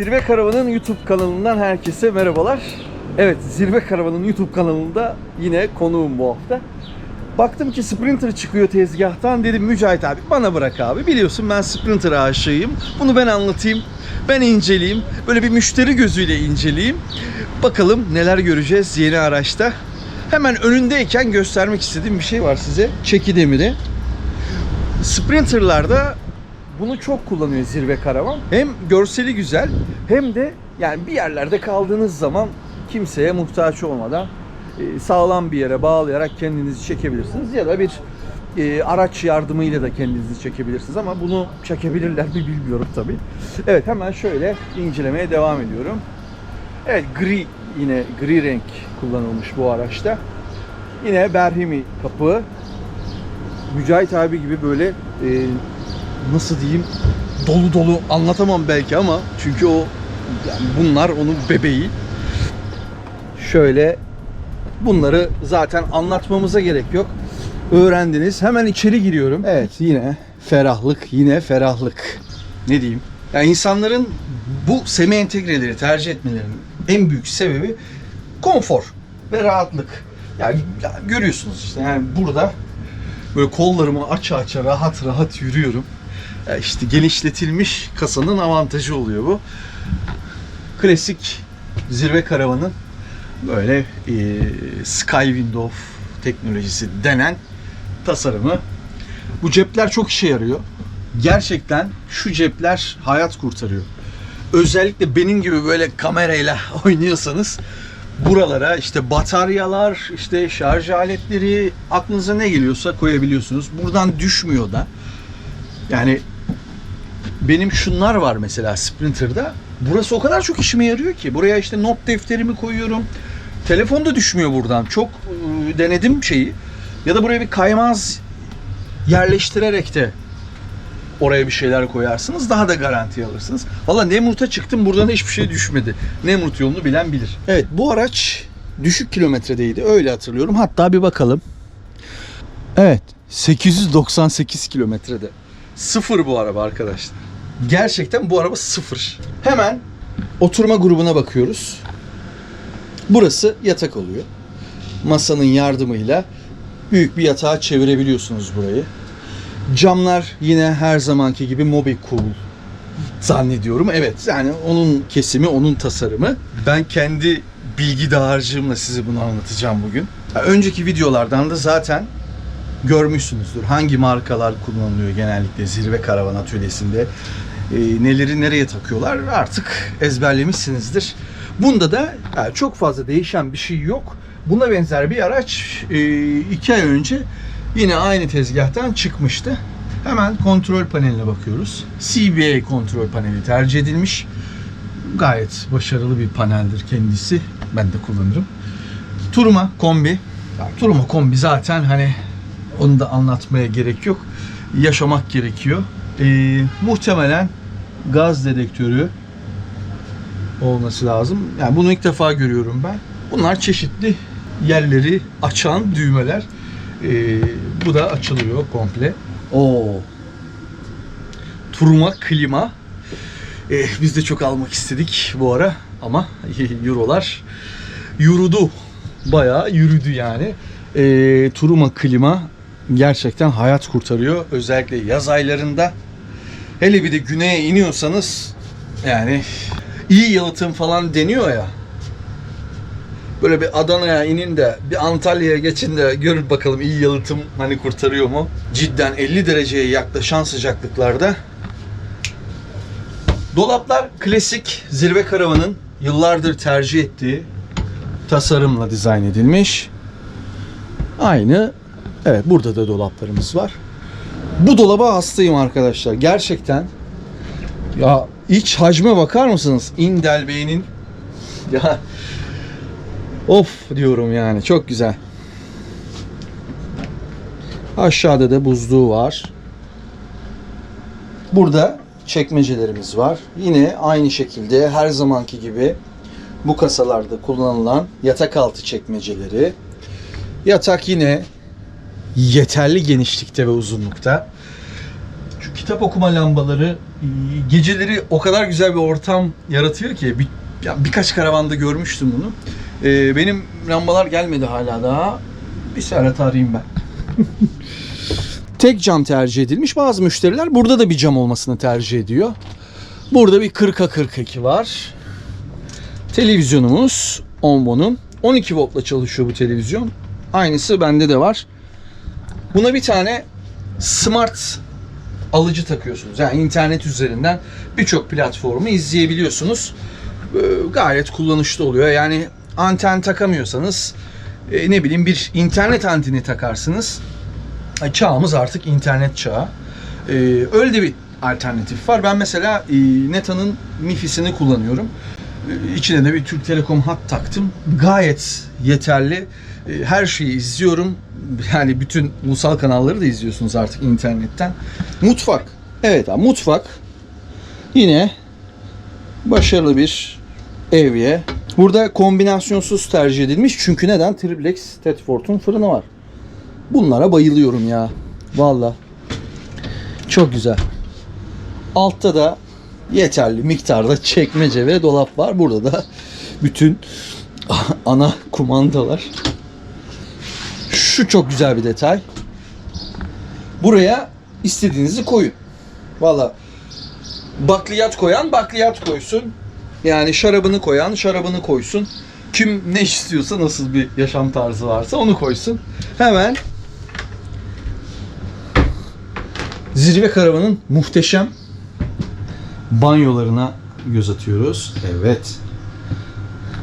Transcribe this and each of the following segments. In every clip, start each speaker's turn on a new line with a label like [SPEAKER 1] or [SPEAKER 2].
[SPEAKER 1] Zirve Karavan'ın YouTube kanalından herkese merhabalar. Evet, Zirve Karavan'ın YouTube kanalında yine konuğum bu hafta. Baktım ki Sprinter çıkıyor tezgahtan. Dedim Mücahit abi bana bırak abi. Biliyorsun ben Sprinter aşığıyım. Bunu ben anlatayım. Ben inceleyeyim. Böyle bir müşteri gözüyle inceleyeyim. Bakalım neler göreceğiz yeni araçta. Hemen önündeyken göstermek istediğim bir şey var size. Çeki demiri. Sprinter'larda bunu çok kullanıyor zirve karavan. Hem görseli güzel hem de yani bir yerlerde kaldığınız zaman kimseye muhtaç olmadan e, sağlam bir yere bağlayarak kendinizi çekebilirsiniz ya da bir e, araç yardımıyla da kendinizi çekebilirsiniz ama bunu çekebilirler mi bilmiyorum tabii. Evet hemen şöyle incelemeye devam ediyorum. Evet gri yine gri renk kullanılmış bu araçta. Yine Berhimi kapı. Mücahit abi gibi böyle e, nasıl diyeyim dolu dolu anlatamam belki ama çünkü o yani bunlar onun bebeği. Şöyle bunları zaten anlatmamıza gerek yok. Öğrendiniz. Hemen içeri giriyorum. Evet yine ferahlık, yine ferahlık. Ne diyeyim? Yani insanların bu semi entegreleri tercih etmelerinin en büyük sebebi konfor ve rahatlık. Yani, yani görüyorsunuz işte yani burada böyle kollarımı aça aça rahat rahat yürüyorum. İşte genişletilmiş kasanın avantajı oluyor bu. Klasik zirve karavanın böyle e, sky window teknolojisi denen tasarımı. Bu cepler çok işe yarıyor. Gerçekten şu cepler hayat kurtarıyor. Özellikle benim gibi böyle kamerayla oynuyorsanız buralara işte bataryalar, işte şarj aletleri aklınıza ne geliyorsa koyabiliyorsunuz. Buradan düşmüyor da. Yani benim şunlar var mesela Sprinter'da. Burası o kadar çok işime yarıyor ki. Buraya işte not defterimi koyuyorum. Telefon da düşmüyor buradan. Çok e, denedim şeyi. Ya da buraya bir kaymaz yerleştirerek de oraya bir şeyler koyarsınız. Daha da garanti alırsınız. Valla Nemrut'a çıktım buradan da hiçbir şey düşmedi. Nemrut yolunu bilen bilir. Evet bu araç düşük kilometredeydi. Öyle hatırlıyorum. Hatta bir bakalım. Evet 898 kilometrede. Sıfır bu araba arkadaşlar. Gerçekten bu araba sıfır. Hemen oturma grubuna bakıyoruz. Burası yatak oluyor. Masanın yardımıyla büyük bir yatağa çevirebiliyorsunuz burayı. Camlar yine her zamanki gibi Mobi Cool zannediyorum. Evet yani onun kesimi, onun tasarımı. Ben kendi bilgi dağarcığımla size bunu anlatacağım bugün. Önceki videolardan da zaten görmüşsünüzdür. Hangi markalar kullanılıyor genellikle zirve karavan atölyesinde. E, neleri nereye takıyorlar artık ezberlemişsinizdir. Bunda da yani çok fazla değişen bir şey yok. Buna benzer bir araç e, iki ay önce yine aynı tezgahtan çıkmıştı. Hemen kontrol paneline bakıyoruz. CBA kontrol paneli tercih edilmiş. Gayet başarılı bir paneldir kendisi. Ben de kullanırım. Turuma kombi. Yani Turuma kombi zaten hani onu da anlatmaya gerek yok. Yaşamak gerekiyor. Ee, muhtemelen gaz dedektörü olması lazım. Yani bunu ilk defa görüyorum ben. Bunlar çeşitli yerleri açan düğmeler. Ee, bu da açılıyor komple. Oo. Turuma klima. Ee, biz de çok almak istedik bu ara ama eurolar yürüdü. Bayağı yürüdü yani. Ee, Turuma klima gerçekten hayat kurtarıyor. Özellikle yaz aylarında. Hele bir de güneye iniyorsanız yani iyi yalıtım falan deniyor ya. Böyle bir Adana'ya inin de bir Antalya'ya geçin de görün bakalım iyi yalıtım hani kurtarıyor mu? Cidden 50 dereceye yaklaşan sıcaklıklarda. Dolaplar klasik zirve karavanın yıllardır tercih ettiği tasarımla dizayn edilmiş. Aynı evet burada da dolaplarımız var. Bu dolaba hastayım arkadaşlar. Gerçekten ya iç hacme bakar mısınız? Indel Bey'in ya of diyorum yani çok güzel. Aşağıda da buzluğu var. Burada çekmecelerimiz var. Yine aynı şekilde her zamanki gibi bu kasalarda kullanılan yatak altı çekmeceleri. Yatak yine yeterli genişlikte ve uzunlukta. Şu kitap okuma lambaları e, geceleri o kadar güzel bir ortam yaratıyor ki bir, ya birkaç karavanda görmüştüm bunu. E, benim lambalar gelmedi hala daha. Bir Serhat arayayım ben. Tek cam tercih edilmiş. Bazı müşteriler burada da bir cam olmasını tercih ediyor. Burada bir 40'a 42 var. Televizyonumuz Onvo'nun. 12 voltla çalışıyor bu televizyon. Aynısı bende de var. Buna bir tane smart alıcı takıyorsunuz. Yani internet üzerinden birçok platformu izleyebiliyorsunuz. Ee, gayet kullanışlı oluyor. Yani anten takamıyorsanız e, ne bileyim bir internet anteni takarsınız. Ay, Çağımız artık internet çağı. Ee, öyle de bir alternatif var. Ben mesela e, Neta'nın Mifi'sini kullanıyorum. İçine de bir Türk Telekom hat taktım. Gayet yeterli. Ee, Her şeyi izliyorum. Yani bütün ulusal kanalları da izliyorsunuz artık internetten. Mutfak. Evet abi mutfak. Yine başarılı bir evye. Burada kombinasyonsuz tercih edilmiş. Çünkü neden? Triplex Tedford'un fırını var. Bunlara bayılıyorum ya. Valla. Çok güzel. Altta da yeterli miktarda çekmece ve dolap var. Burada da bütün ana kumandalar. Şu çok güzel bir detay. Buraya istediğinizi koyun. Valla bakliyat koyan bakliyat koysun. Yani şarabını koyan şarabını koysun. Kim ne istiyorsa nasıl bir yaşam tarzı varsa onu koysun. Hemen Zirve Karavan'ın muhteşem banyolarına göz atıyoruz. Evet.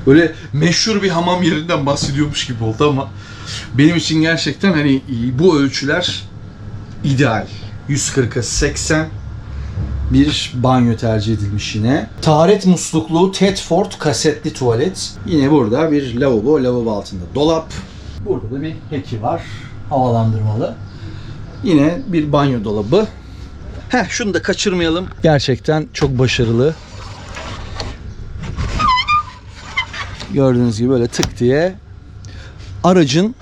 [SPEAKER 1] Böyle meşhur bir hamam yerinden bahsediyormuş gibi oldu ama benim için gerçekten hani bu ölçüler ideal. 140'a 80 bir banyo tercih edilmiş yine. Taharet musluklu Tedford kasetli tuvalet. Yine burada bir lavabo, lavabo altında dolap. Burada da bir heki var. Havalandırmalı. Yine bir banyo dolabı. Heh şunu da kaçırmayalım. Gerçekten çok başarılı. Gördüğünüz gibi böyle tık diye aracın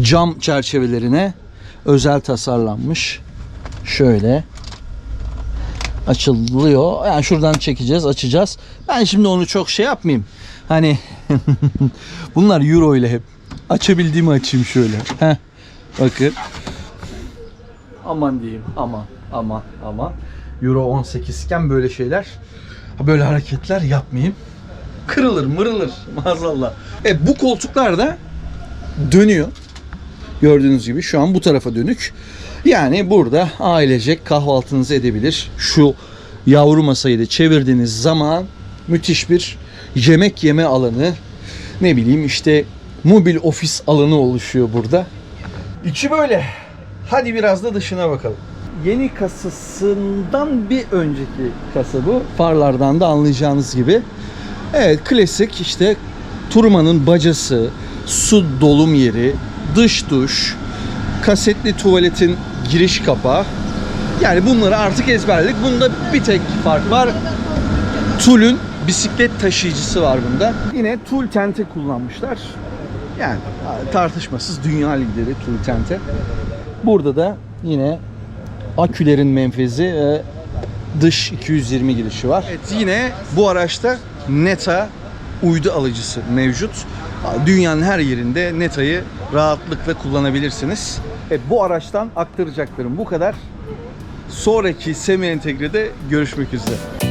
[SPEAKER 1] cam çerçevelerine özel tasarlanmış. Şöyle açılıyor. Yani şuradan çekeceğiz, açacağız. Ben şimdi onu çok şey yapmayayım. Hani bunlar euro ile hep. Açabildiğimi açayım şöyle. Heh. Bakın. Aman diyeyim. Aman, aman, aman. Euro 18 iken böyle şeyler, böyle hareketler yapmayayım. Kırılır, mırılır maazallah. E bu koltuklar da dönüyor. Gördüğünüz gibi şu an bu tarafa dönük. Yani burada ailecek kahvaltınızı edebilir. Şu yavru masayı da çevirdiğiniz zaman müthiş bir yemek yeme alanı. Ne bileyim işte mobil ofis alanı oluşuyor burada. İçi böyle. Hadi biraz da dışına bakalım. Yeni kasasından bir önceki kasa bu. Farlardan da anlayacağınız gibi. Evet klasik işte turmanın bacası, su dolum yeri, dış duş, kasetli tuvaletin giriş kapağı. Yani bunları artık ezberledik. Bunda bir tek fark var. Tul'ün bisiklet taşıyıcısı var bunda. Yine Tul tente kullanmışlar. Yani tartışmasız dünya lideri Tul tente. Burada da yine akülerin menfezi ve dış 220 girişi var. Evet yine bu araçta Neta uydu alıcısı mevcut. Dünyanın her yerinde Neta'yı rahatlıkla kullanabilirsiniz. Evet bu araçtan aktaracaklarım bu kadar. Sonraki semi entegrede görüşmek üzere.